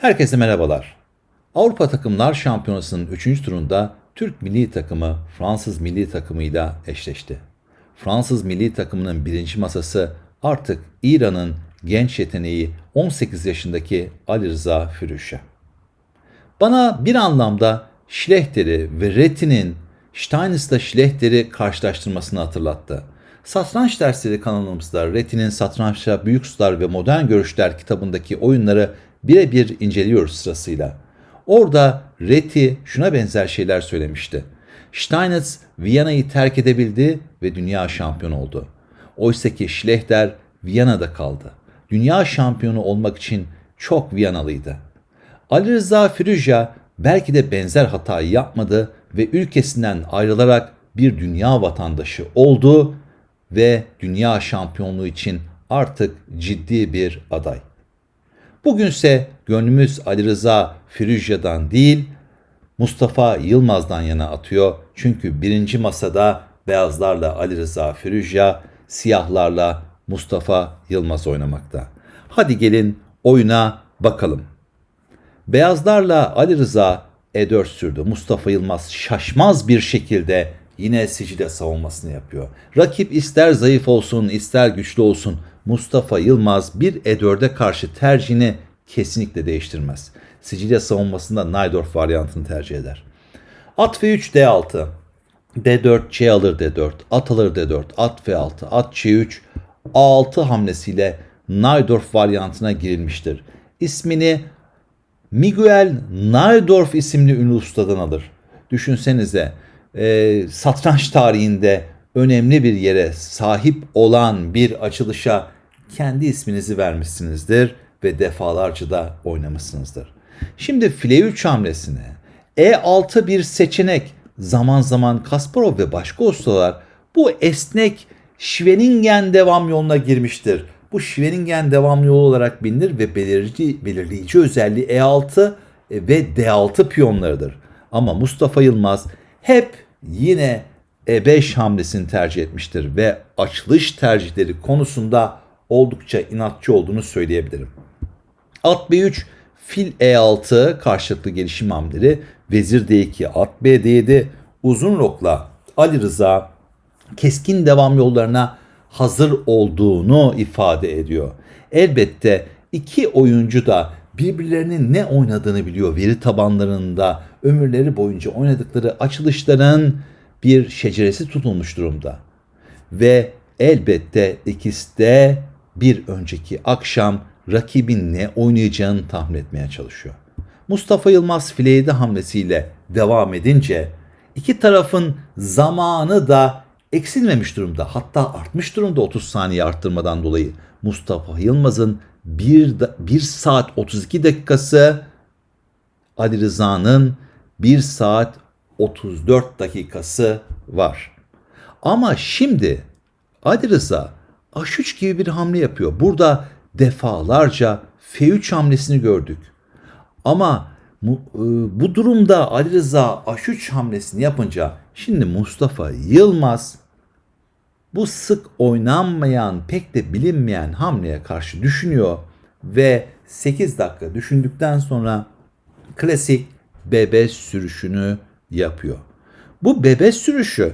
Herkese merhabalar. Avrupa Takımlar Şampiyonası'nın 3. turunda Türk milli takımı Fransız milli takımıyla eşleşti. Fransız milli takımının birinci masası artık İran'ın genç yeteneği 18 yaşındaki Ali Rıza Firuşa. Bana bir anlamda Schlechter'i ve Retti'nin Steinis'la Schlechter'i karşılaştırmasını hatırlattı. Satranç dersleri kanalımızda Retti'nin Satrançta Büyük Sular ve Modern Görüşler kitabındaki oyunları birebir inceliyoruz sırasıyla. Orada Reti şuna benzer şeyler söylemişti. Steinitz Viyana'yı terk edebildi ve dünya şampiyonu oldu. Oysaki Schlechter Viyana'da kaldı. Dünya şampiyonu olmak için çok Viyanalıydı. Ali Rıza Firuja belki de benzer hatayı yapmadı ve ülkesinden ayrılarak bir dünya vatandaşı oldu ve dünya şampiyonluğu için artık ciddi bir aday. Bugünse gönlümüz Ali Rıza Firuja'dan değil Mustafa Yılmaz'dan yana atıyor. Çünkü birinci masada beyazlarla Ali Rıza Firuja, siyahlarla Mustafa Yılmaz oynamakta. Hadi gelin oyuna bakalım. Beyazlarla Ali Rıza E4 sürdü. Mustafa Yılmaz şaşmaz bir şekilde yine Sicilya savunmasını yapıyor. Rakip ister zayıf olsun ister güçlü olsun Mustafa Yılmaz bir E4'e karşı tercihini kesinlikle değiştirmez. Sicilya savunmasında Najdorf varyantını tercih eder. At F3 D6. D4 C alır D4. At alır D4. At F6. At C3. A6 hamlesiyle Najdorf varyantına girilmiştir. İsmini Miguel Najdorf isimli ünlü ustadan alır. Düşünsenize e, satranç tarihinde önemli bir yere sahip olan bir açılışa kendi isminizi vermişsinizdir ve defalarca da oynamışsınızdır. Şimdi file 3 hamlesine E6 bir seçenek zaman zaman Kasparov ve başka ustalar bu esnek Schwenningen devam yoluna girmiştir. Bu Schwenningen devam yolu olarak bilinir ve belirleyici, belirleyici özelliği E6 ve D6 piyonlarıdır. Ama Mustafa Yılmaz hep yine E5 hamlesini tercih etmiştir ve açılış tercihleri konusunda oldukça inatçı olduğunu söyleyebilirim. At B3, fil E6 karşılıklı gelişim hamleleri, vezir D2, at B D7, uzun rokla Ali Rıza keskin devam yollarına hazır olduğunu ifade ediyor. Elbette iki oyuncu da birbirlerinin ne oynadığını biliyor. Veri tabanlarında ömürleri boyunca oynadıkları açılışların bir şeceresi tutulmuş durumda. Ve elbette ikisi de bir önceki akşam rakibin ne oynayacağını tahmin etmeye çalışıyor. Mustafa Yılmaz fileyde hamlesiyle devam edince iki tarafın zamanı da eksilmemiş durumda. Hatta artmış durumda 30 saniye arttırmadan dolayı. Mustafa Yılmaz'ın 1, 1 saat 32 dakikası Ali Rıza'nın 1 saat 34 dakikası var. Ama şimdi Ali Rıza H3 gibi bir hamle yapıyor. Burada defalarca F3 hamlesini gördük. Ama bu, e, bu durumda Ali Rıza H3 hamlesini yapınca şimdi Mustafa Yılmaz bu sık oynanmayan pek de bilinmeyen hamleye karşı düşünüyor ve 8 dakika düşündükten sonra klasik bebe sürüşünü yapıyor. Bu bebe sürüşü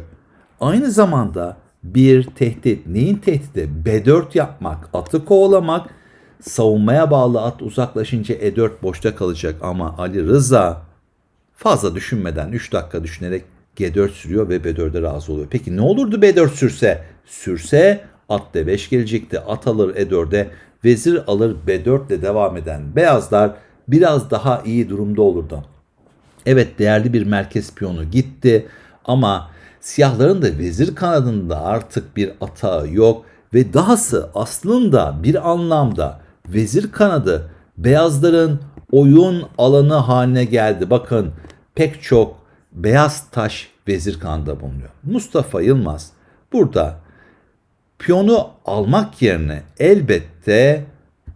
aynı zamanda bir tehdit. Neyin tehdidi? B4 yapmak, atı kovalamak, savunmaya bağlı at uzaklaşınca E4 boşta kalacak ama Ali Rıza fazla düşünmeden 3 dakika düşünerek G4 sürüyor ve B4'e razı oluyor. Peki ne olurdu B4 sürse? Sürse at D5 gelecekti. At alır E4'e, vezir alır B4 ile devam eden beyazlar biraz daha iyi durumda olurdu. Evet değerli bir merkez piyonu gitti ama siyahların da vezir kanadında artık bir atağı yok ve dahası aslında bir anlamda vezir kanadı beyazların oyun alanı haline geldi. Bakın pek çok beyaz taş vezir kanada bulunuyor. Mustafa Yılmaz burada piyonu almak yerine elbette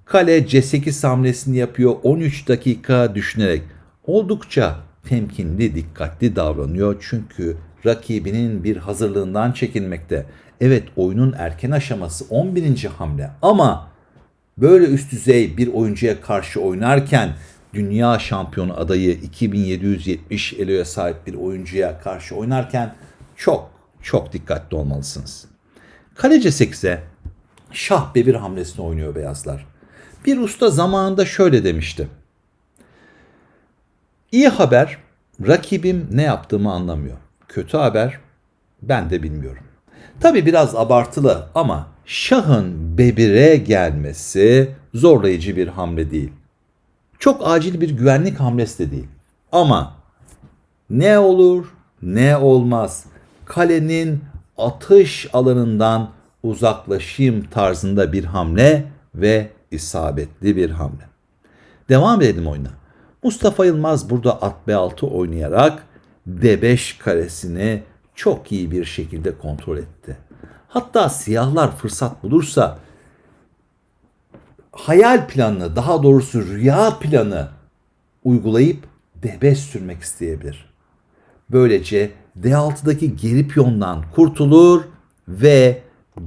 kale C8 hamlesini yapıyor 13 dakika düşünerek. Oldukça temkinli, dikkatli davranıyor çünkü rakibinin bir hazırlığından çekinmekte. Evet oyunun erken aşaması 11. hamle ama böyle üst düzey bir oyuncuya karşı oynarken dünya şampiyonu adayı 2770 eloya sahip bir oyuncuya karşı oynarken çok çok dikkatli olmalısınız. Kaleci 8'e şah bir hamlesini oynuyor beyazlar. Bir usta zamanında şöyle demişti. İyi haber rakibim ne yaptığımı anlamıyor. Kötü haber ben de bilmiyorum. Tabi biraz abartılı ama şahın bebire gelmesi zorlayıcı bir hamle değil. Çok acil bir güvenlik hamlesi de değil. Ama ne olur ne olmaz kalenin atış alanından uzaklaşayım tarzında bir hamle ve isabetli bir hamle. Devam edelim oyuna. Mustafa Yılmaz burada at B6 oynayarak D5 karesini çok iyi bir şekilde kontrol etti. Hatta siyahlar fırsat bulursa hayal planını daha doğrusu rüya planı uygulayıp D5 sürmek isteyebilir. Böylece D6'daki geri piyondan kurtulur ve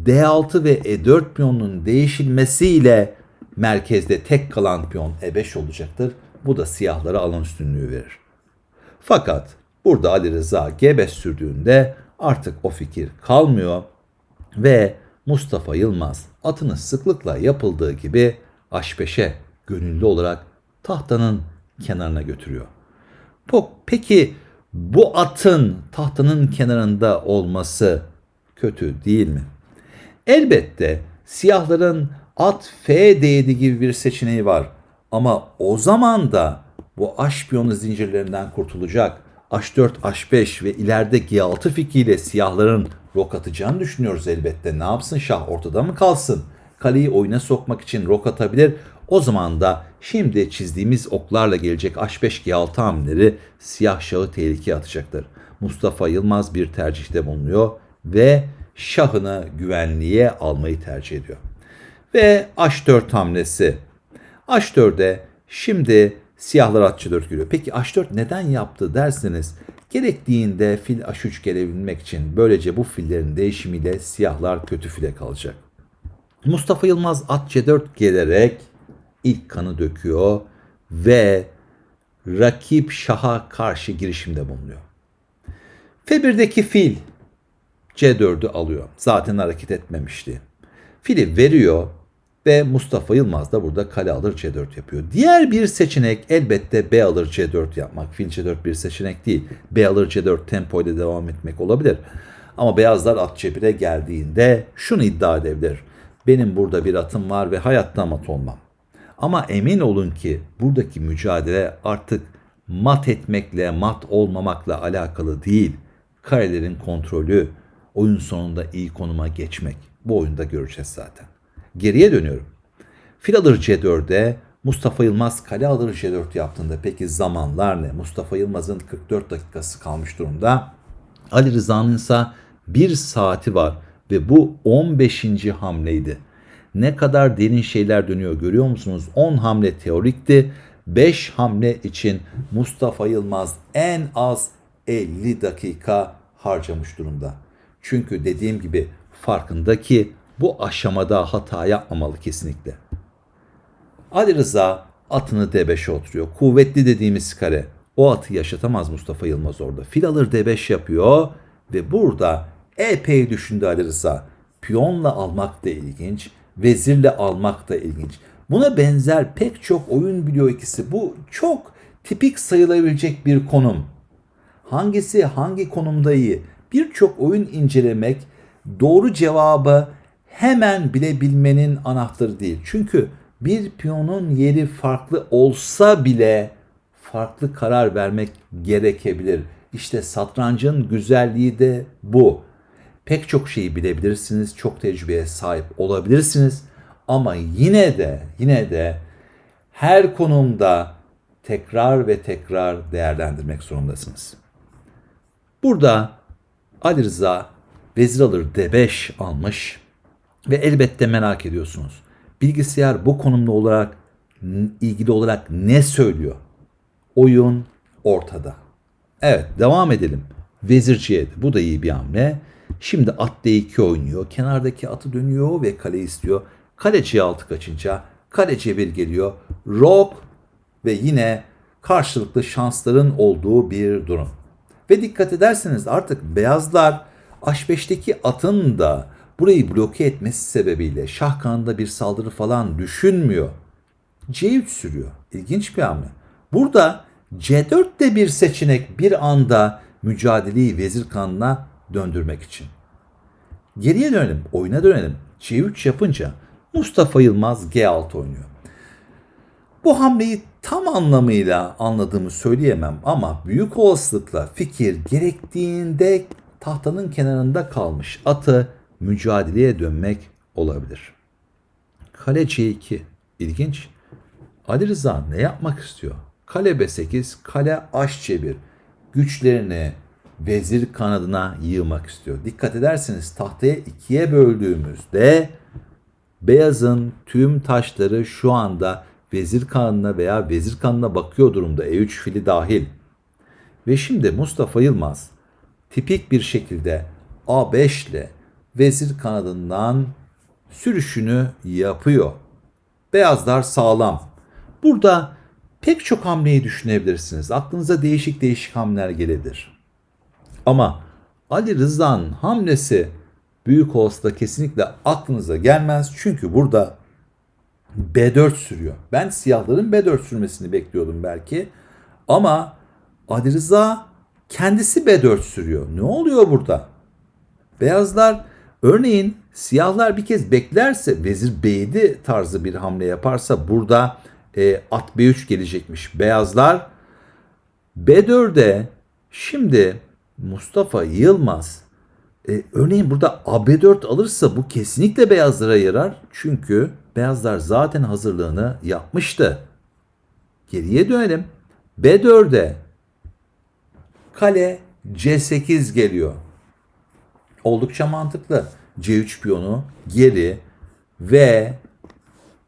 D6 ve E4 piyonunun değişilmesiyle merkezde tek kalan piyon E5 olacaktır. Bu da siyahlara alan üstünlüğü verir. Fakat burada Ali Rıza G5 sürdüğünde artık o fikir kalmıyor ve Mustafa Yılmaz atını sıklıkla yapıldığı gibi H5'e gönüllü olarak tahtanın kenarına götürüyor. Peki bu atın tahtanın kenarında olması kötü değil mi? Elbette siyahların at F değdi gibi bir seçeneği var. Ama o zaman da bu H piyonu zincirlerinden kurtulacak. H4, H5 ve ileride G6 fikriyle siyahların rok atacağını düşünüyoruz elbette. Ne yapsın şah ortada mı kalsın? Kaleyi oyuna sokmak için rok atabilir. O zaman da şimdi çizdiğimiz oklarla gelecek H5 G6 hamleleri siyah şahı tehlikeye atacaktır. Mustafa Yılmaz bir tercihte bulunuyor ve şahını güvenliğe almayı tercih ediyor. Ve H4 hamlesi. H4'e şimdi siyahlar at C4 giriyor. Peki H4 neden yaptı derseniz gerektiğinde fil H3 gelebilmek için böylece bu fillerin değişimiyle siyahlar kötü file kalacak. Mustafa Yılmaz at C4 gelerek ilk kanı döküyor ve rakip şaha karşı girişimde bulunuyor. F1'deki fil C4'ü alıyor. Zaten hareket etmemişti. Fili veriyor ve Mustafa Yılmaz da burada kale alır C4 yapıyor. Diğer bir seçenek elbette B alır C4 yapmak. Fil C4 bir seçenek değil. B alır C4 tempo ile devam etmek olabilir. Ama beyazlar at C1'e geldiğinde şunu iddia edebilir. Benim burada bir atım var ve hayatta mat olmam. Ama emin olun ki buradaki mücadele artık mat etmekle, mat olmamakla alakalı değil. Karelerin kontrolü, oyun sonunda iyi konuma geçmek. Bu oyunda göreceğiz zaten. Geriye dönüyorum. Fil alır C4'e Mustafa Yılmaz kale alır C4 yaptığında peki zamanlar ne? Mustafa Yılmaz'ın 44 dakikası kalmış durumda. Ali Rıza'nın ise bir saati var ve bu 15. hamleydi. Ne kadar derin şeyler dönüyor görüyor musunuz? 10 hamle teorikti. 5 hamle için Mustafa Yılmaz en az 50 dakika harcamış durumda. Çünkü dediğim gibi farkındaki bu aşamada hata yapmamalı kesinlikle. Ali Rıza atını D5'e oturuyor. Kuvvetli dediğimiz kare. O atı yaşatamaz Mustafa Yılmaz orada. Fil alır D5 yapıyor ve burada epey düşündü Ali Rıza. Piyonla almak da ilginç, vezirle almak da ilginç. Buna benzer pek çok oyun biliyor ikisi. Bu çok tipik sayılabilecek bir konum. Hangisi hangi konumda iyi? Birçok oyun incelemek doğru cevabı hemen bilebilmenin anahtarı değil. Çünkü bir piyonun yeri farklı olsa bile farklı karar vermek gerekebilir. İşte satrancın güzelliği de bu. Pek çok şeyi bilebilirsiniz, çok tecrübeye sahip olabilirsiniz ama yine de yine de her konumda tekrar ve tekrar değerlendirmek zorundasınız. Burada Ali Rıza vezir alır D5 almış ve elbette merak ediyorsunuz. Bilgisayar bu konumda olarak ilgili olarak ne söylüyor? Oyun ortada. Evet devam edelim. Vezir C7 bu da iyi bir hamle. Şimdi at D2 oynuyor. Kenardaki atı dönüyor ve kale istiyor. Kale C6 kaçınca kale C1 geliyor. Rok ve yine karşılıklı şansların olduğu bir durum. Ve dikkat ederseniz artık beyazlar H5'teki atın da burayı bloke etmesi sebebiyle şah kanında bir saldırı falan düşünmüyor. C3 sürüyor. İlginç bir hamle. Burada C4 de bir seçenek bir anda mücadeleyi vezir kanına döndürmek için. Geriye dönelim, oyuna dönelim. C3 yapınca Mustafa Yılmaz G6 oynuyor. Bu hamleyi tam anlamıyla anladığımı söyleyemem ama büyük olasılıkla fikir gerektiğinde tahtanın kenarında kalmış atı mücadeleye dönmek olabilir. Kale C2 ilginç. Ali Rıza ne yapmak istiyor? Kale B8, kale H1 güçlerini vezir kanadına yığmak istiyor. Dikkat ederseniz tahtaya ikiye böldüğümüzde beyazın tüm taşları şu anda vezir kanadına veya vezir kanadına bakıyor durumda. E3 fili dahil. Ve şimdi Mustafa Yılmaz tipik bir şekilde A5 ile vezir kanadından sürüşünü yapıyor. Beyazlar sağlam. Burada pek çok hamleyi düşünebilirsiniz. Aklınıza değişik değişik hamleler gelebilir. Ama Ali Rıza'nın hamlesi büyük olasılıkla kesinlikle aklınıza gelmez. Çünkü burada B4 sürüyor. Ben siyahların B4 sürmesini bekliyordum belki. Ama Ali Rıza kendisi B4 sürüyor. Ne oluyor burada? Beyazlar örneğin siyahlar bir kez beklerse vezir B7 tarzı bir hamle yaparsa burada e, at B3 gelecekmiş. Beyazlar B4'e şimdi Mustafa Yılmaz e, örneğin burada AB4 alırsa bu kesinlikle beyazlara yarar. Çünkü beyazlar zaten hazırlığını yapmıştı. Geriye dönelim. B4'e kale C8 geliyor. Oldukça mantıklı. C3 piyonu geri ve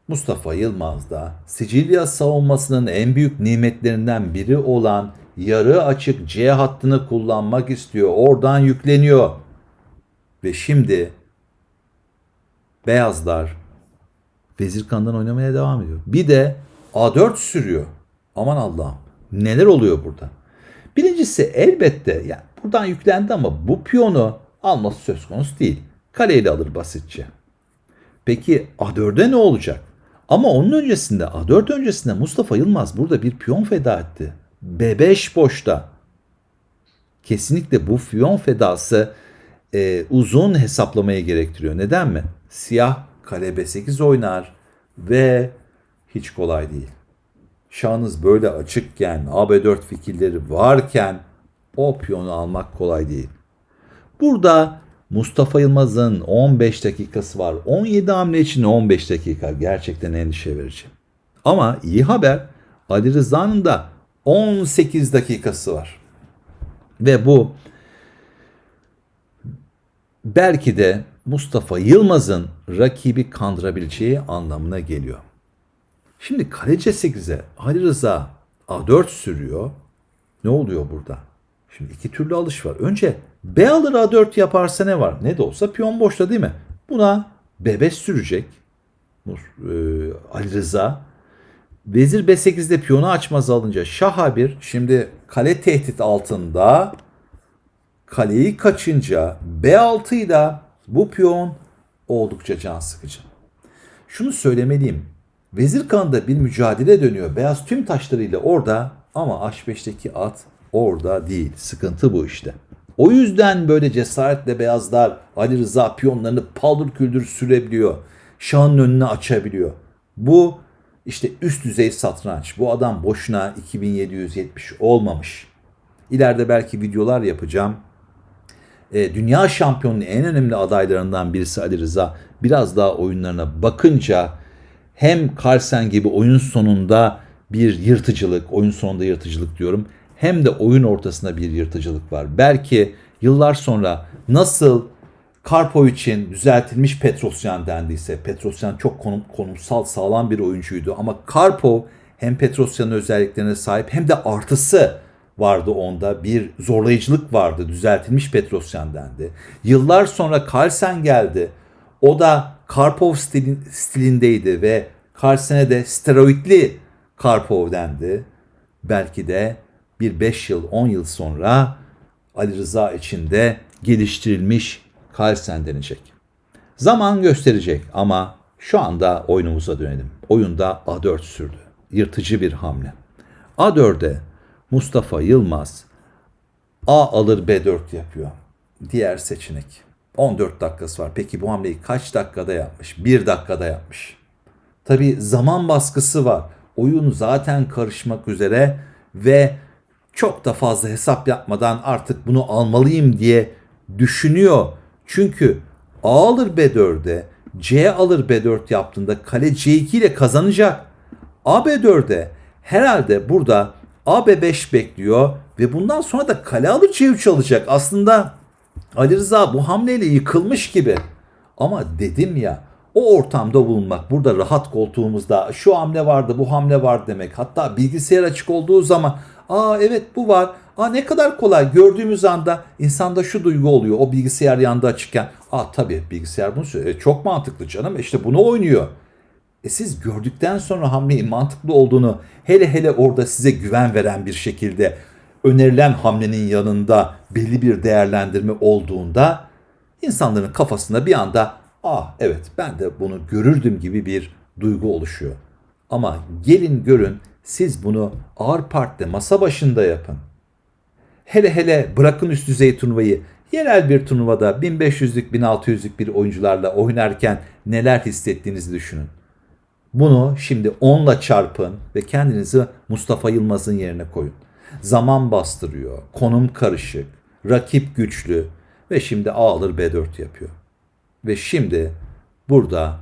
Mustafa Yılmaz da Sicilya savunmasının en büyük nimetlerinden biri olan yarı açık C hattını kullanmak istiyor. Oradan yükleniyor. Ve şimdi beyazlar vezir kandan oynamaya devam ediyor. Bir de A4 sürüyor. Aman Allah'ım. Neler oluyor burada? Birincisi elbette yani buradan yüklendi ama bu piyonu alması söz konusu değil. Kaleyle alır basitçe. Peki A4'e ne olacak? Ama onun öncesinde A4 öncesinde Mustafa Yılmaz burada bir piyon feda etti. B5 boşta. Kesinlikle bu piyon fedası e, uzun hesaplamayı gerektiriyor. Neden mi? Siyah kale B8 oynar ve hiç kolay değil. Şahınız böyle açıkken, AB4 fikirleri varken o piyonu almak kolay değil. Burada Mustafa Yılmaz'ın 15 dakikası var. 17 hamle için 15 dakika gerçekten endişe verici. Ama iyi haber Ali Rıza'nın da 18 dakikası var. Ve bu belki de Mustafa Yılmaz'ın rakibi kandırabileceği anlamına geliyor. Şimdi kalece 8'e Ali Rıza A4 sürüyor. Ne oluyor burada? Şimdi iki türlü alış var. Önce B alır A4 yaparsa ne var? Ne de olsa piyon boşta değil mi? Buna B5 sürecek. E, Ali Rıza. Vezir B8'de piyonu açmaz alınca Şah A1. Şimdi kale tehdit altında. Kaleyi kaçınca B6'yı da bu piyon oldukça can sıkıcı. Şunu söylemeliyim. Vezir kanında bir mücadele dönüyor. Beyaz tüm taşlarıyla orada ama H5'teki at orada değil. Sıkıntı bu işte. O yüzden böyle cesaretle beyazlar Ali Rıza piyonlarını paldır küldür sürebiliyor. Şahın önüne açabiliyor. Bu işte üst düzey satranç. Bu adam boşuna 2770 olmamış. İleride belki videolar yapacağım. E, dünya şampiyonunun en önemli adaylarından birisi Ali Rıza. Biraz daha oyunlarına bakınca hem Carlsen gibi oyun sonunda bir yırtıcılık, oyun sonunda yırtıcılık diyorum hem de oyun ortasında bir yırtıcılık var. Belki yıllar sonra nasıl Karpov için düzeltilmiş Petrosyan dendiyse, Petrosyan çok konum, konumsal sağlam bir oyuncuydu ama Karpov hem Petrosyan'ın özelliklerine sahip hem de artısı vardı onda. Bir zorlayıcılık vardı. Düzeltilmiş Petrosyan dendi. Yıllar sonra Carlsen geldi. O da Karpov stilin, stilindeydi ve Carlsen'e de steroidli Karpov dendi. Belki de bir 5 yıl 10 yıl sonra Ali Rıza için de geliştirilmiş Carlsen denecek. Zaman gösterecek ama şu anda oyunumuza dönelim. Oyunda A4 sürdü. Yırtıcı bir hamle. A4'e Mustafa Yılmaz A alır B4 yapıyor. Diğer seçenek. 14 dakikası var. Peki bu hamleyi kaç dakikada yapmış? 1 dakikada yapmış. Tabi zaman baskısı var. Oyun zaten karışmak üzere ve çok da fazla hesap yapmadan artık bunu almalıyım diye düşünüyor. Çünkü A alır B4'e C alır B4 yaptığında kale C2 ile kazanacak. A B4'e herhalde burada A B5 bekliyor ve bundan sonra da kale alır C3 alacak. Aslında Ali Rıza bu hamleyle yıkılmış gibi. Ama dedim ya o ortamda bulunmak burada rahat koltuğumuzda şu hamle vardı bu hamle var demek. Hatta bilgisayar açık olduğu zaman aa evet bu var. Aa ne kadar kolay gördüğümüz anda insanda şu duygu oluyor. O bilgisayar yanında açıkken aa tabii bilgisayar bunu söylüyor. E, çok mantıklı canım işte bunu oynuyor. E siz gördükten sonra hamlenin mantıklı olduğunu hele hele orada size güven veren bir şekilde önerilen hamlenin yanında belli bir değerlendirme olduğunda insanların kafasında bir anda ah evet ben de bunu görürdüm gibi bir duygu oluşuyor. Ama gelin görün siz bunu ağır partide masa başında yapın. Hele hele bırakın üst düzey turnuvayı yerel bir turnuvada 1500'lük 1600'lük bir oyuncularla oynarken neler hissettiğinizi düşünün. Bunu şimdi 10'la çarpın ve kendinizi Mustafa Yılmaz'ın yerine koyun. Zaman bastırıyor, konum karışık, rakip güçlü ve şimdi A alır B4 yapıyor. Ve şimdi burada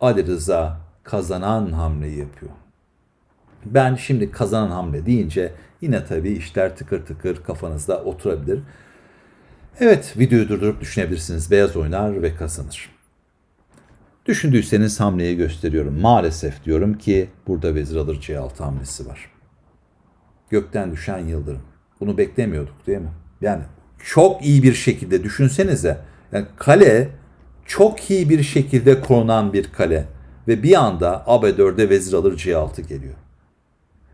Ali Rıza kazanan hamleyi yapıyor. Ben şimdi kazanan hamle deyince yine tabii işler tıkır tıkır kafanızda oturabilir. Evet videoyu durdurup düşünebilirsiniz. Beyaz oynar ve kazanır. Düşündüyseniz hamleyi gösteriyorum. Maalesef diyorum ki burada vezir alır C6 hamlesi var. Gökten düşen yıldırım. Bunu beklemiyorduk değil mi? Yani çok iyi bir şekilde düşünsenize. Yani kale çok iyi bir şekilde korunan bir kale. Ve bir anda AB4'e vezir alır C6 geliyor.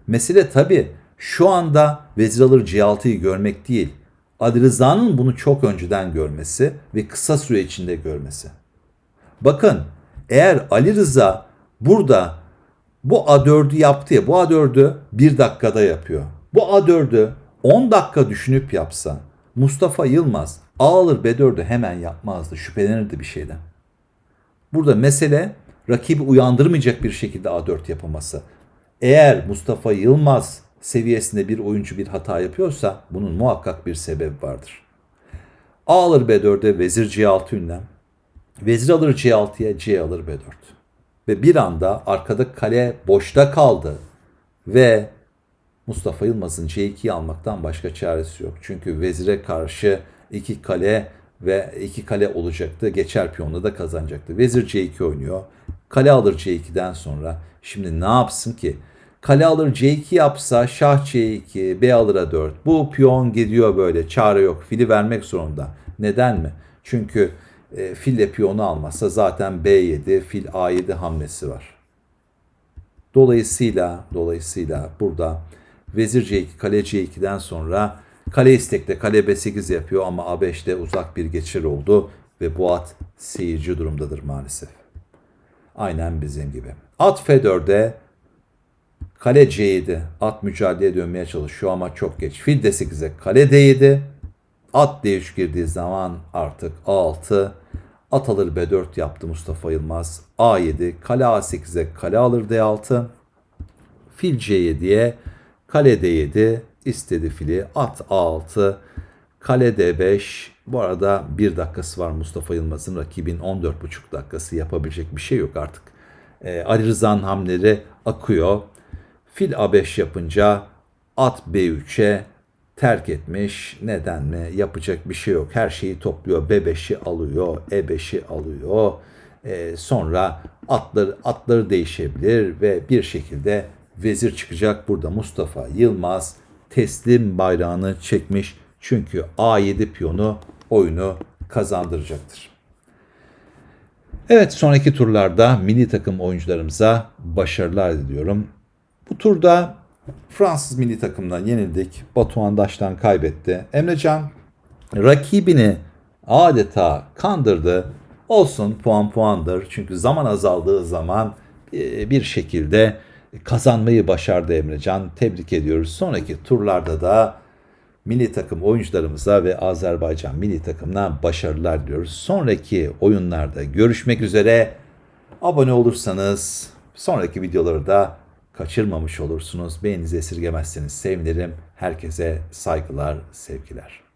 Mesele tabi şu anda vezir alır C6'yı görmek değil. Ali Rıza'nın bunu çok önceden görmesi ve kısa süre içinde görmesi. Bakın eğer Ali Rıza burada bu A4'ü yaptı ya bu A4'ü bir dakikada yapıyor. Bu A4'ü 10 dakika düşünüp yapsa Mustafa Yılmaz A alır B4'ü hemen yapmazdı. Şüphelenirdi bir şeyden. Burada mesele rakibi uyandırmayacak bir şekilde A4 yapaması. Eğer Mustafa Yılmaz seviyesinde bir oyuncu bir hata yapıyorsa bunun muhakkak bir sebebi vardır. A alır B4'e vezir C6 ünlem. Vezir alır C6'ya C alır B4. Ve bir anda arkada kale boşta kaldı. Ve Mustafa Yılmaz'ın C2'yi almaktan başka çaresi yok. Çünkü vezire karşı iki kale ve iki kale olacaktı. Geçer piyonla da kazanacaktı. Vezir C2 oynuyor. Kale alır C2'den sonra. Şimdi ne yapsın ki? Kale alır C2 yapsa şah C2, B alır A4. Bu piyon gidiyor böyle. Çare yok. Fili vermek zorunda. Neden mi? Çünkü e, fille piyonu almazsa zaten B7, fil A7 hamlesi var. Dolayısıyla dolayısıyla burada vezir C2, kale C2'den sonra kale istekte kale B8 yapıyor ama A5'te uzak bir geçir oldu ve bu at seyirci durumdadır maalesef. Aynen bizim gibi. At F4'de kale C7 at mücadeleye dönmeye çalışıyor ama çok geç. Fil D8'e kale D7 at D3 girdiği zaman artık A6 at alır B4 yaptı Mustafa Yılmaz. A7 kale A8'e kale alır D6 fil C7'ye kale D7 istedi fili at A6 kale D5 bu arada bir dakikası var Mustafa Yılmaz'ın rakibin 14,5 dakikası yapabilecek bir şey yok artık. Ee, Ali Rıza'nın hamleleri akıyor. Fil A5 yapınca at B3'e terk etmiş. Neden mi? Yapacak bir şey yok. Her şeyi topluyor. B5'i alıyor. E5'i alıyor. Ee, sonra atları, atları değişebilir ve bir şekilde vezir çıkacak. Burada Mustafa Yılmaz teslim bayrağını çekmiş. Çünkü A7 piyonu oyunu kazandıracaktır. Evet sonraki turlarda milli takım oyuncularımıza başarılar diliyorum. Bu turda Fransız milli takımdan yenildik. Batuhan Daş'tan kaybetti. Emrecan rakibini adeta kandırdı. Olsun puan puandır. Çünkü zaman azaldığı zaman e, bir şekilde kazanmayı başardı Emrecan. Tebrik ediyoruz. Sonraki turlarda da milli takım oyuncularımıza ve Azerbaycan milli takımına başarılar diliyoruz. Sonraki oyunlarda görüşmek üzere. Abone olursanız sonraki videoları da kaçırmamış olursunuz. Beğeninizi esirgemezseniz sevinirim. Herkese saygılar, sevgiler.